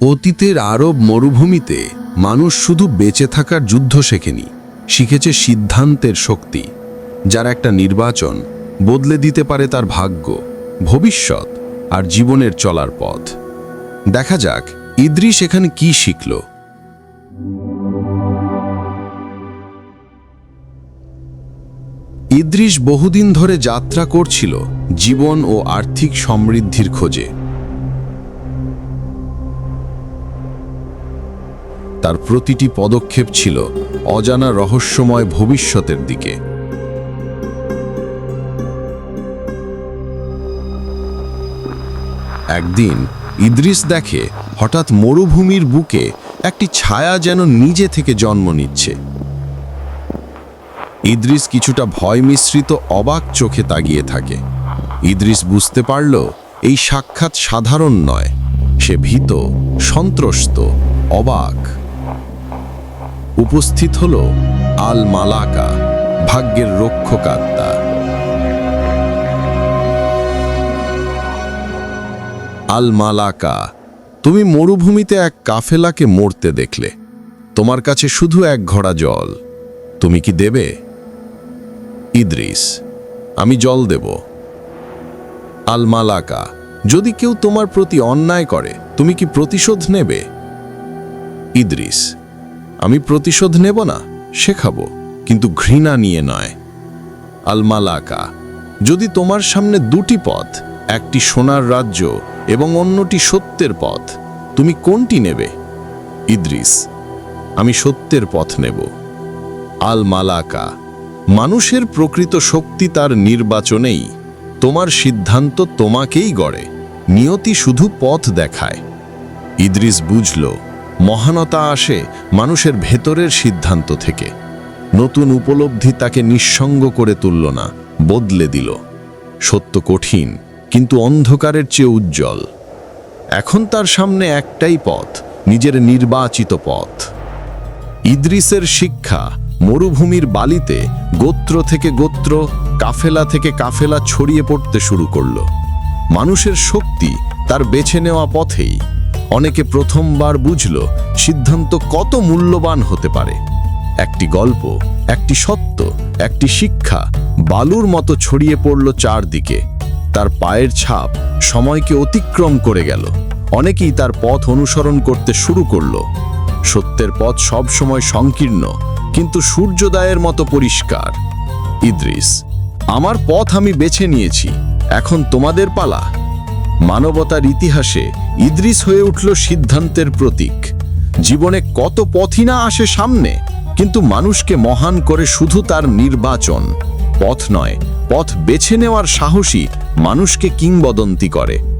অতীতের আরব মরুভূমিতে মানুষ শুধু বেঁচে থাকার যুদ্ধ শেখেনি, শিখেছে সিদ্ধান্তের শক্তি। যার একটা নির্বাচন বদলে দিতে পারে তার ভাগ্য, ভবিষ্যৎ আর জীবনের চলার পথ। দেখা যাক ইদ্রিস এখানে কি শিখল। ইদ্রিস বহুদিন ধরে যাত্রা করছিল জীবন ও আর্থিক সমৃদ্ধির খোঁজে। তার প্রতিটি পদক্ষেপ ছিল অজানা রহস্যময় ভবিষ্যতের দিকে। একদিন ইদ্রিস দেখে হঠাৎ মরুভূমির বুকে একটি ছায়া যেন নিজে থেকে জন্ম নিচ্ছে। ইদ্রিস কিছুটা ভয় মিশ্রিত অবাক চোখে তাগিয়ে থাকে। ইদ্রিস বুঝতে পারল, এই সাক্ষাৎ সাধারণ নয়, সে ভীত, সন্ত্রস্ত, অবাক। উপস্থিত হল আল মালাকা ভাগ্যের রক্ষকাত্তা। আল মালাকা তুমি মরুভূমিতে এক কাফেলাকে মরতে দেখলে। তোমার কাছে শুধু এক ঘোড়া জল। তুমি কি দেবে? ইদ্রিস, আমি জল দেব। আল মালাকা যদি কেউ তোমার প্রতি অন্যায় করে, তুমি কি প্রতিশোধ নেবে? ইদ্রিস আমি প্রতিশোধ নেব না শেখাবো কিন্তু ঘৃণা নিয়ে নয়। আলমালাকা, যদি তোমার সামনে দুটি পথ, একটি সোনার রাজ্য এবং অন্যটি সত্যের পথ, তুমি কোনটি নেবে? ইদ্রিস, আমি সত্যের পথ নেব। আল মালাকা মানুষের প্রকৃত শক্তি তার নির্বাচনেই, তোমার সিদ্ধান্ত তোমাকেই গড়ে, নিয়তি শুধু পথ দেখায়। ইদ্রিস বুঝল মহানতা আসে মানুষের ভেতরের সিদ্ধান্ত থেকে। নতুন উপলব্ধি তাকে নিঃসঙ্গ করে তুলল না, বদলে দিল। সত্য কঠিন, কিন্তু অন্ধকারের চেয়ে উজ্জ্বল। এখন তার সামনে একটাই পথ, নিজের নির্বাচিত পথ। ইদ্রিসের শিক্ষা, মরুভূমির বালিতে গোত্র থেকে গোত্র, কাফেলা থেকে কাফেলা ছড়িয়ে পড়তে শুরু করল। মানুষের শক্তি তার বেছে নেওয়া পথেই। অনেকে প্রথমবার বুঝল সিদ্ধান্ত কত মূল্যবান হতে পারে। একটি গল্প, একটি সত্য, একটি শিক্ষা বালুর মতো ছড়িয়ে পড়ল চারদিকে। তার পায়ের ছাপ সময়কে অতিক্রম করে গেল। অনেকেই তার পথ অনুসরণ করতে শুরু করল। সত্যের পথ সবসময় সংকীর্ণ, কিন্তু সূর্যোদয়ের মতো পরিষ্কার। ইদ্রিস, আমার পথ আমি বেছে নিয়েছি। এখন তোমাদের পালা। মানবতার ইতিহাসে ইদ্রিস হয়ে উঠল সিদ্ধান্তের প্রতীক। জীবনে কত পথই না আসে সামনে, কিন্তু মানুষকে মহান করে শুধু তার নির্বাচন। পথ নয়, পথ বেছে নেওয়ার সাহসী মানুষকে কিংবদন্তি করে।